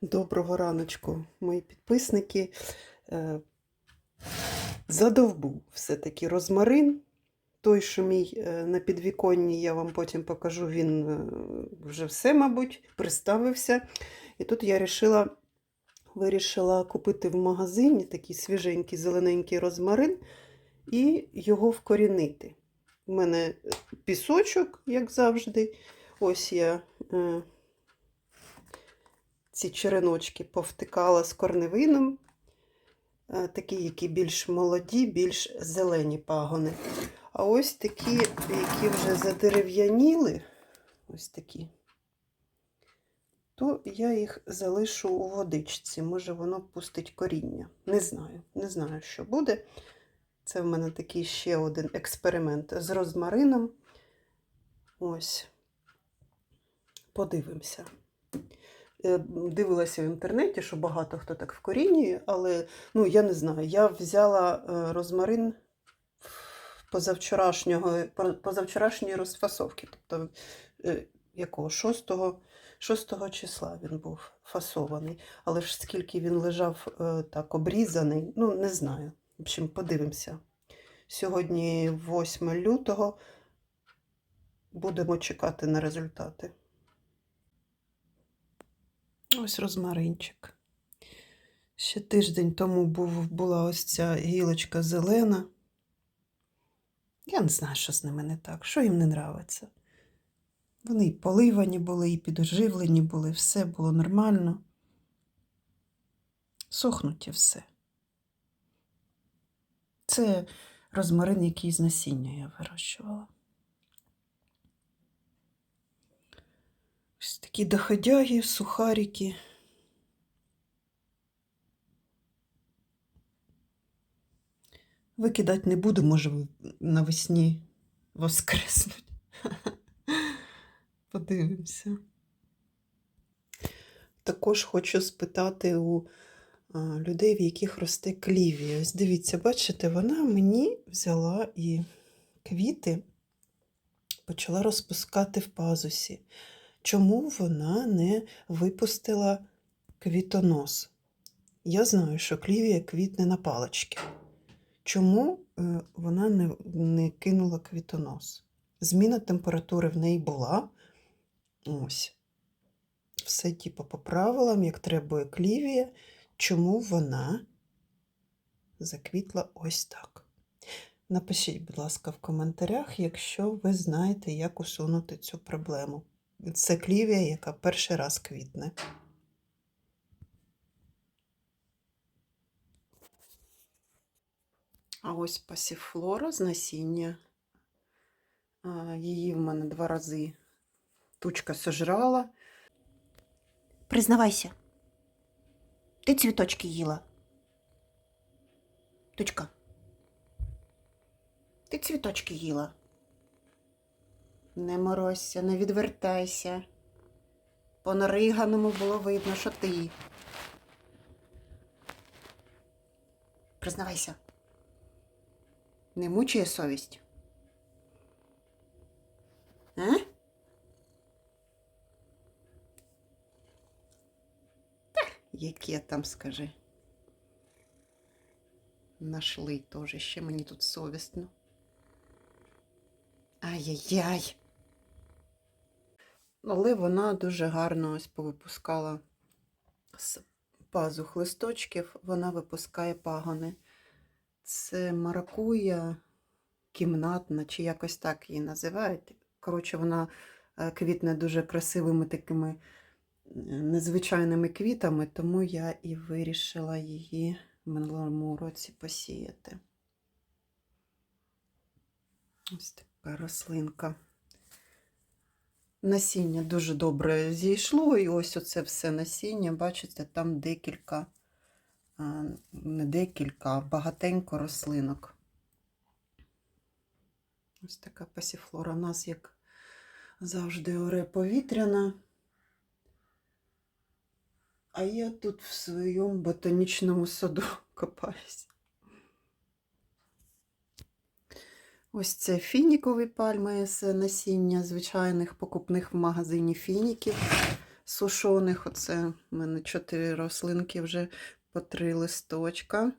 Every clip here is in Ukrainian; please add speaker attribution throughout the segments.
Speaker 1: Доброго раночку, мої підписники. Е, Задовбув все-таки розмарин. Той, що мій е, на підвіконні, я вам потім покажу, він е, вже все, мабуть, приставився. І тут я рішила, вирішила купити в магазині такий свіженький зелененький розмарин і його вкорінити. У мене пісочок, як завжди. Ось я ці череночки повтикала з корневином. Е, Такі, які більш молоді, більш зелені пагони. А ось такі, які вже задерев'яніли, ось такі, то я їх залишу у водичці. Може, воно пустить коріння. Не знаю, не знаю, що буде. Це в мене такий ще один експеримент з розмарином. Ось. Подивимося. Дивилася в інтернеті, що багато хто так вкорінює, але ну, я не знаю. Я взяла е, розмарин позавчорашнього, позавчорашньої розфасовки. Тобто е, якого? 6, 6 числа він був фасований. Але ж скільки він лежав е, так обрізаний, ну не знаю. В общем, подивимося. Сьогодні 8 лютого. Будемо чекати на результати. Ось розмаринчик. Ще тиждень тому був, була ось ця гілочка зелена. Я не знаю, що з ними не так, що їм не нравиться. Вони і поливані були, і підоживлені були, все було нормально. Сохнуть і все. Це розмарин, який з насіння я вирощувала. Ось такі доходяги, сухарики. Викидати не буду, може навесні воскреснуть. Подивимося. Також хочу спитати у людей, в яких росте клівія. Ось дивіться, бачите, вона мені взяла і квіти почала розпускати в пазусі. Чому вона не випустила квітонос? Я знаю, що клівія квітне на палички. Чому е, вона не, не кинула квітонос? Зміна температури в неї була. Ось. Все типу по правилам, як требує клівія. Чому вона заквітла ось так? Напишіть, будь ласка, в коментарях, якщо ви знаєте, як усунути цю проблему. Це клівія, яка перший раз квітне. А ось пасіфлора з насіння. Її в мене два рази тучка сожрала.
Speaker 2: Признавайся, ти цвіточки їла. Тучка. Ти цвіточки їла. Не морозься, не відвертайся. По нариганому було видно, що ти. Признавайся. Не мучує совість. А?
Speaker 1: Яке там, скажи. Нашли теж, ще мені тут совісно. Ай-яй-яй. Але вона дуже гарно ось повипускала з пазух листочків, вона випускає пагони. Це маракуя кімнатна, чи якось так її називають. Коротше, вона е, квітне дуже красивими такими е, незвичайними квітами, тому я і вирішила її в минулому році посіяти. Ось така рослинка. Насіння дуже добре зійшло, і ось оце все насіння, бачите, там декілька, не декілька, а багатенько рослинок. Ось така пасіфлора у нас, як завжди, оре повітряна. А я тут в своєму ботанічному саду копаюсь. Ось це фінікові пальми з насіння звичайних покупних в магазині фініків. сушоних. Оце в мене чотири рослинки вже по три листочка.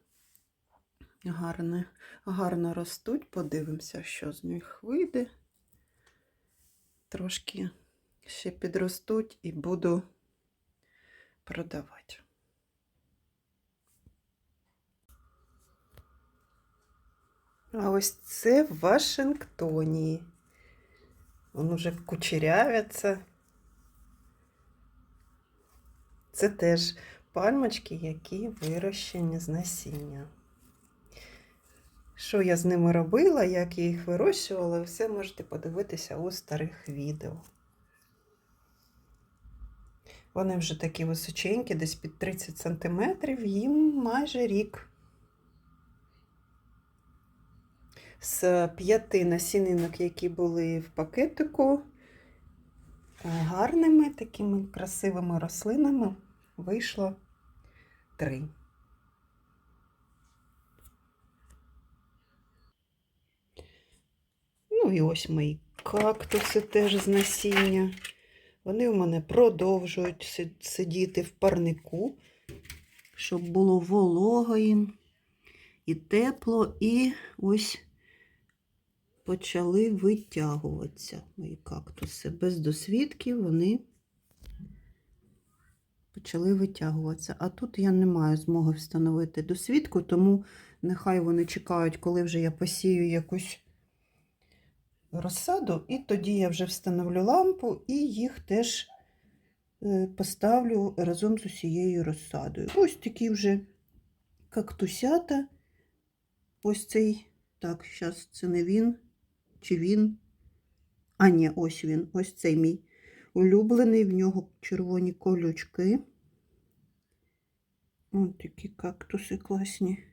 Speaker 1: Гарне, гарно ростуть. Подивимося, що з них вийде. Трошки ще підростуть і буду продавати. А ось це в Вашингтоні. Він уже кучерявиться. Це теж пальмочки, які вирощені з насіння. Що я з ними робила, як я їх вирощувала, все можете подивитися у старих відео. Вони вже такі височенькі, десь під 30 см, їм майже рік. З п'яти насінинок, які були в пакетику, е, гарними такими красивими рослинами вийшло три. Ну і ось мої кактуси теж з насіння. Вони у мене продовжують сидіти в парнику, щоб було волого їм і тепло, і ось почали витягуватися мої кактуси. Без досвідки вони почали витягуватися. А тут я не маю змоги встановити досвідку, тому нехай вони чекають, коли вже я посію якусь розсаду, і тоді я вже встановлю лампу і їх теж е, поставлю разом з усією розсадою. Ось такі вже кактусята. Ось цей, так, зараз це не він, чи він. А, ні, ось він, ось цей мій улюблений, в нього червоні колючки. Ось такі кактуси класні.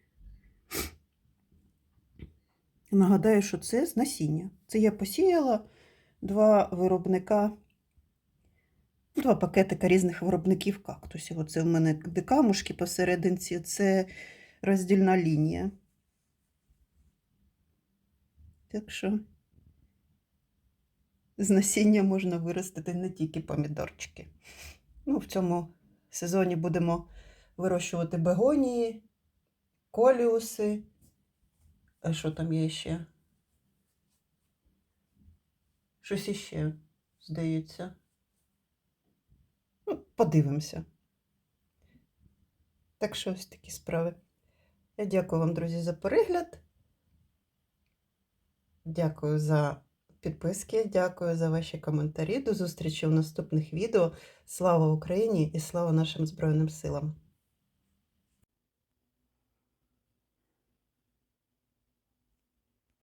Speaker 1: Нагадаю, що це з насіння. Це я посіяла два виробника, два пакетика різних виробників кактусів. Оце в мене декамушки посерединці, це роздільна лінія. Так що з насіння можна виростити не тільки помідорчики. Ну, в цьому сезоні будемо вирощувати бегонії, коліуси. А що там є ще? Щось іще, здається. Ну, подивимося. Так що ось такі справи. Я дякую вам, друзі, за перегляд. Дякую за підписки, дякую за ваші коментарі. До зустрічі в наступних відео. Слава Україні і слава нашим Збройним силам!